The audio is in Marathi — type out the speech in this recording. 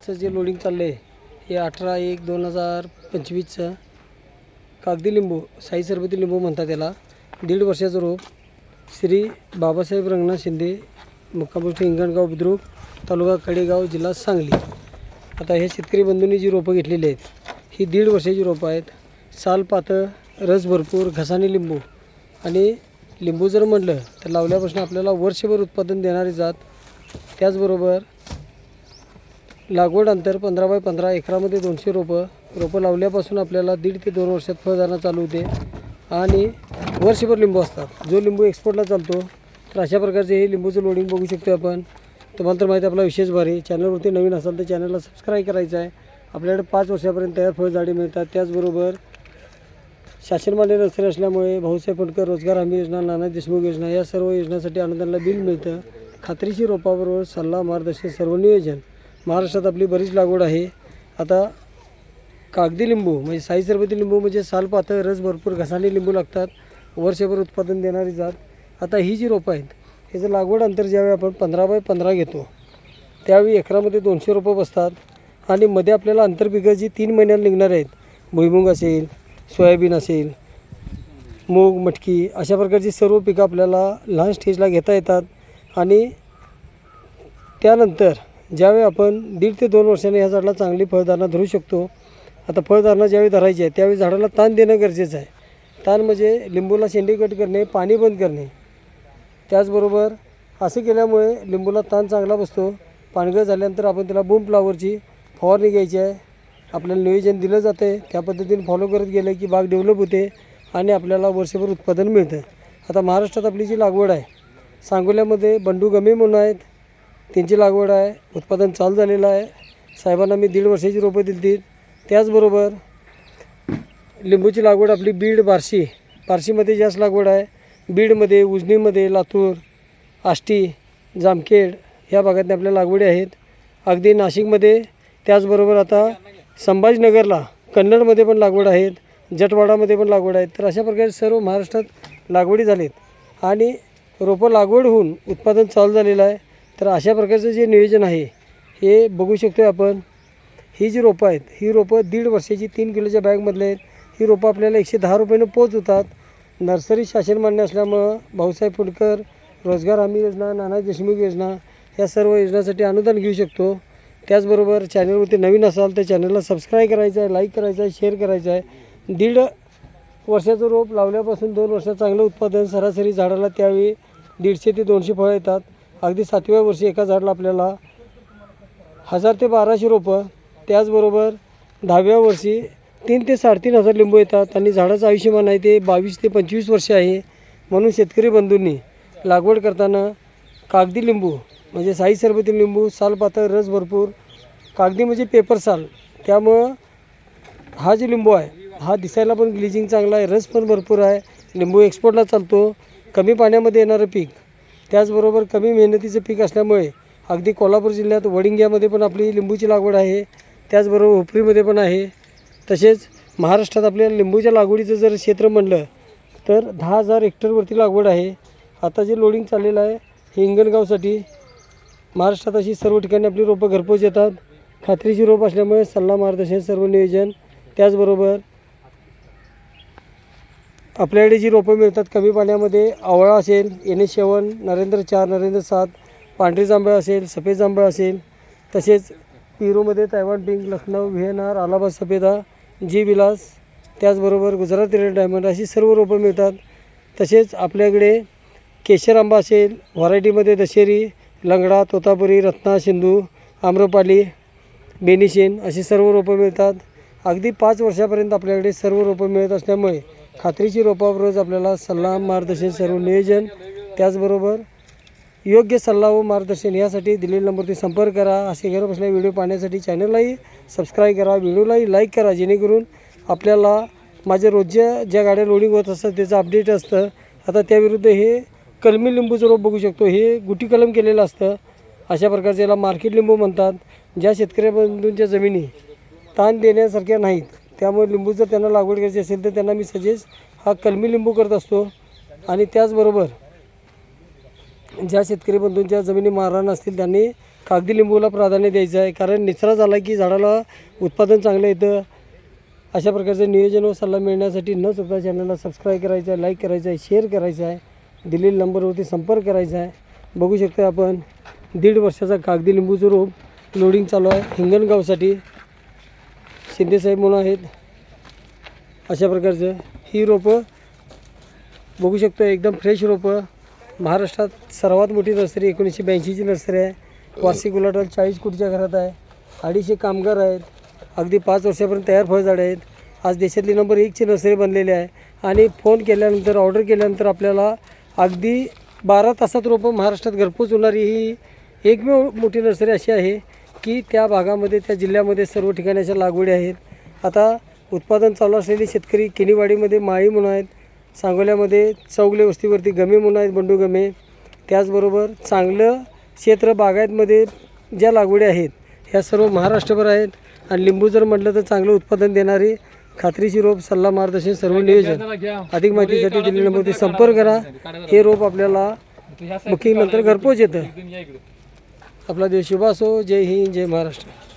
चं जे लोडिंग चाललं आहे हे अठरा एक दोन हजार पंचवीसचं कागदी लिंबू साई सरबती लिंबू म्हणतात त्याला दीड वर्षाचं रोप श्री बाबासाहेब रंगनाथ शिंदे मुक्कामपोस्ट हिंगणगाव बुद्रुक तालुका कडेगाव जिल्हा सांगली. आता हे शेतकरी बंधूंनी जी रोपं घेतलेली आहेत ही दीड वर्षाची रोपं आहेत. साल पातळ रस भरपूर घसाने लिंबू आणि लिंबू जर म्हटलं तर लावल्यापासून आपल्याला वर्षभर उत्पादन देणारी जात त्याचबरोबर लागवड अंतर पंधरा बाय पंधरा एकरामध्ये दोनशे रोपं. रोपं लावल्यापासून आपल्याला दीड ते दोन वर्षात फळधारणा चालू होते. आणि वर्षभर लिंबू असतात. जो लिंबू एक्सपोर्टला चालतो तर अशा प्रकारचे हे लिंबूचं लोडिंग बघू शकतो आपण. तुम्हाला तर माहिती आपला विशेष भारी. चॅनलवरती नवीन असाल तर चॅनलला सबस्क्राईब करायचं आहे. आपल्याकडे पाच वर्षापर्यंत तयार फळझाडे मिळतात. त्याचबरोबर शासनमान्य नर्सरी असल्यामुळे भाऊसाहेब फडकर रोजगार हमी योजना नाना देशमुख योजना या सर्व योजनांसाठी अनुदानाला बिल मिळतं. खात्रीशी रोपाबरोबर सल्ला मार्गदर्शन सर्व नियोजन. महाराष्ट्रात आपली बरीच लागवड आहे. आता कागदी लिंबू म्हणजे साई सरबती लिंबू म्हणजे साल पातळ रस भरपूर घसाने लिंबू लागतात. वर्षभर उत्पादन देणारी जात. आता ही जी रोपं आहेत ह्याचं लागवड अंतर ज्यावेळी आपण पंधरा बाय पंधरा घेतो त्यावेळी एकरामध्ये दोनशे रोपं बसतात. आणि मध्ये आपल्याला आंतरपिकं जी तीन महिन्यात निघणार आहेत भुईमुग असेल सोयाबीन असेल मूग मटकी अशा प्रकारची सर्व पिकं आपल्याला लहान स्टेजला घेता येतात. आणि त्यानंतर ज्यावेळी आपण दीड ते दोन वर्षांनी ह्या झाडाला चांगली फळधारणा धरू शकतो आता फळधारणा ज्यावेळी धरायची आहे त्यावेळी झाडाला ताण देणं गरजेचं आहे. ताण म्हणजे लिंबूला शेंडी कट करणे पाणी बंद करणे. त्याचबरोबर असं केल्यामुळे लिंबूला ताण चांगला बसतो. पानगळ झाल्यानंतर आपण त्याला बूम फ्लावरची फवारणी घ्यायची आहे. आपल्याला नियोजन दिलं जातं आहे त्या पद्धतीने फॉलो करत गेलं की बाग डेव्हलप होते आणि आपल्याला वर्षभर उत्पादन मिळतं. आता महाराष्ट्रात आपली जी लागवड आहे सांगोल्यामध्ये बंडू गमे म्हणून आहेत. त्यांची लागवड आहे उत्पादन चालू झालेलं आहे. साहेबांना मी दीड वर्षाची रोपं दिली त्याचबरोबर लिंबूची लागवड आपली बीड बार्शी बार्शीमध्ये जास्त लागवड आहे. बीडमध्ये उजनीमध्ये लातूर आष्टी जामखेड या भागातल्या आपल्या लागवडी आहेत. अगदी नाशिकमध्ये त्याचबरोबर आता संभाजीनगरला कन्नडमध्ये पण लागवड आहेत जटवाडामध्ये पण लागवड आहेत. तर अशा प्रकारे सर्व महाराष्ट्रात लागवडी झालीत. आणि रोपं लागवड होऊन उत्पादन चालू झालेलं आहे. तर अशा प्रकारचं जे नियोजन आहे हे बघू शकतो आपण. ही जी रोपं आहेत ही रोपं दीड वर्षाची तीन किलोच्या बॅगमधले आहेत. ही रोपं आपल्याला एकशे दहा रुपयानं पोच होतात. नर्सरी शासन मान्य असल्यामुळं भाऊसाहेब फुडकर रोजगार हमी योजना नाना देशमुख योजना या सर्व योजनांसाठी अनुदान घेऊ शकतो. त्याचबरोबर चॅनलवरती नवीन असाल तर चॅनलला सबस्क्राईब करायचं आहे लाईक करायचं आहे शेअर करायचं आहे दीड वर्षाचं रोप लावल्यापासून दोन वर्षात चांगलं उत्पादन सरासरी झाडाला त्यावेळी दीडशे ते दोनशे फळं येतात. अगदी सातव्या वर्षी एका झाडाला आपल्याला हजार ते बाराशे रोपं त्याचबरोबर दहाव्या वर्षी तीन ते साडेतीन हजार लिंबू येतात. आणि झाडाचं आयुष्यमान आहे ते बावीस ते पंचवीस वर्ष आहे. म्हणून शेतकरी बंधूंनी लागवड करताना कागदी लिंबू म्हणजे साई सरबती लिंबू साल पातळ रस भरपूर कागदी म्हणजे पेपर साल. त्यामुळं हा जो लिंबू आहे हा दिसायला पण ग्लिजिंग चांगला आहे रस पण भरपूर आहे. लिंबू एक्सपोर्टला चालतो. कमी पाण्यामध्ये येणारं पीक त्याचबरोबर कमी मेहनतीचं पीक असल्यामुळे अगदी कोल्हापूर जिल्ह्यात वडिंग्यामध्ये पण आपली लिंबूची लागवड आहे. त्याचबरोबर उपरीमध्ये पण आहे. तसेच महाराष्ट्रात आपल्या लिंबूच्या लागवडीचं जर क्षेत्र म्हणलं तर दहा हजार हेक्टरवरती लागवड आहे. आता जे लोडिंग चाललेलं आहे हे हिंगणगावसाठी महाराष्ट्रात अशी सर्व ठिकाणी आपली रोपं घरपोच येतात. खात्रीची रोप असल्यामुळे सल्ला मार्गदर्शन सर्व नियोजन त्याचबरोबर आपल्याकडे जी रोपं मिळतात कमी पाण्यामध्ये आवळा असेल एन एस सेवन नरेंद्र चार नरेंद्र सात पांढरी जांभळ असेल सफेद जांभळ असेल तसेच पिरूमध्ये Taiwan pink Lucknow VNR Allahabad सफेदा जी विलास त्याचबरोबर गुजरात रेड डायमंड अशी सर्व रोपं मिळतात. तसेच आपल्याकडे केशर आंबा असेल व्हरायटीमध्ये दशेरी लंगडा तोतापुरी रत्ना सिंधू आम्रपाली बेनिशेन अशी सर्व रोपं मिळतात. अगदी पाच वर्षापर्यंत आपल्याकडे सर्व रोपं मिळत असल्यामुळे खात्रीची रोपाबरोबर आपल्याला सल्ला मार्गदर्शन सर्व नियोजन त्याचबरोबर योग्य सल्ला व मार्गदर्शन यासाठी दिलेल्या नंबरवरती संपर्क करा. असे घर बसल्या व्हिडिओ पाहण्यासाठी चॅनललाही सबस्क्राईब करा. व्हिडिओलाही लाईक करा जेणेकरून आपल्याला माझ्या रोजच्या ज्या गाड्या लोडिंग होत असतात त्याचं अपडेट असतं. आता त्याविरुद्ध हे कलमी लिंबूचं रोप बघू शकतो. हे गुटी कलम केलेलं असतं. अशा प्रकारचे याला मार्केट लिंबू म्हणतात. ज्या शेतकऱ्याबंधूंच्या जमिनी ताण देण्यासारख्या नाहीत. त्यामुळे लिंबू जर त्यांना लागवड करायची असेल तर त्यांना मी सजेस्ट हा कलमी लिंबू करत असतो. आणि त्याचबरोबर ज्या शेतकरी बंधूंच्या जमिनी मारहाण असतील त्यांनी कागदी लिंबूला प्राधान्य द्यायचं आहे. कारण निचरा झाला की झाडाला उत्पादन चांगलं येतं. अशा प्रकारचं नियोजन व सल्ला मिळण्यासाठी न चुकता चॅनलला सबस्क्राईब करायचं आहे लाईक करायचं आहे शेअर करायचं आहे. दिलेल्या नंबरवरती संपर्क करायचा आहे. बघू शकतो आपण दीड वर्षाचा कागदी लिंबूचं रोप लोडिंग चालू आहे हिंगणगावसाठी. शिंदेसाहेब म्हणून आहेत. अशा प्रकारचं. ही रोपं बघू शकतो एकदम फ्रेश रोपं. महाराष्ट्रात सर्वात मोठी नर्सरी एकोणीसशे ब्याऐंशीची नर्सरी आहे. वार्षिक उलाढाल चाळीस कोटीच्या घरात आहे. अडीचशे कामगार आहेत. अगदी पाच वर्षापर्यंत तयार फळझाडं आहेत. आज देशातली नंबर एकची नर्सरी बनलेली आहे. आणि फोन केल्यानंतर ऑर्डर केल्यानंतर आपल्याला अगदी बारा तासात रोपं महाराष्ट्रात घरपोच होणारी. ही एकमेव मोठी नर्सरी अशी आहे. की त्या भागामध्ये त्या जिल्ह्यामध्ये सर्व ठिकाणी अशा लागवडी आहेत. आता उत्पादन चालू असलेले शेतकरी किनीवाडीमध्ये माळी म्हणून आहेत सांगोल्यामध्ये चौगले वस्तीवरती गमे म्हणून आहेत बंडू गमे. त्याचबरोबर चांगलं क्षेत्र बागायतमध्ये ज्या लागवडी आहेत ह्या सर्व महाराष्ट्रभर आहेत. आणि लिंबू जर म्हटलं तर चांगलं उत्पादन देणारी खात्रीशी रोप सल्ला मार्गदर्शन सर्व नियोजन. अधिक माहितीसाठी दिलेल्या संपर्क करा. हे रोप आपल्याला नंतर घरपोच येतं. आपला देश शुभ असो हो, जय हिंद जय महाराष्ट्र.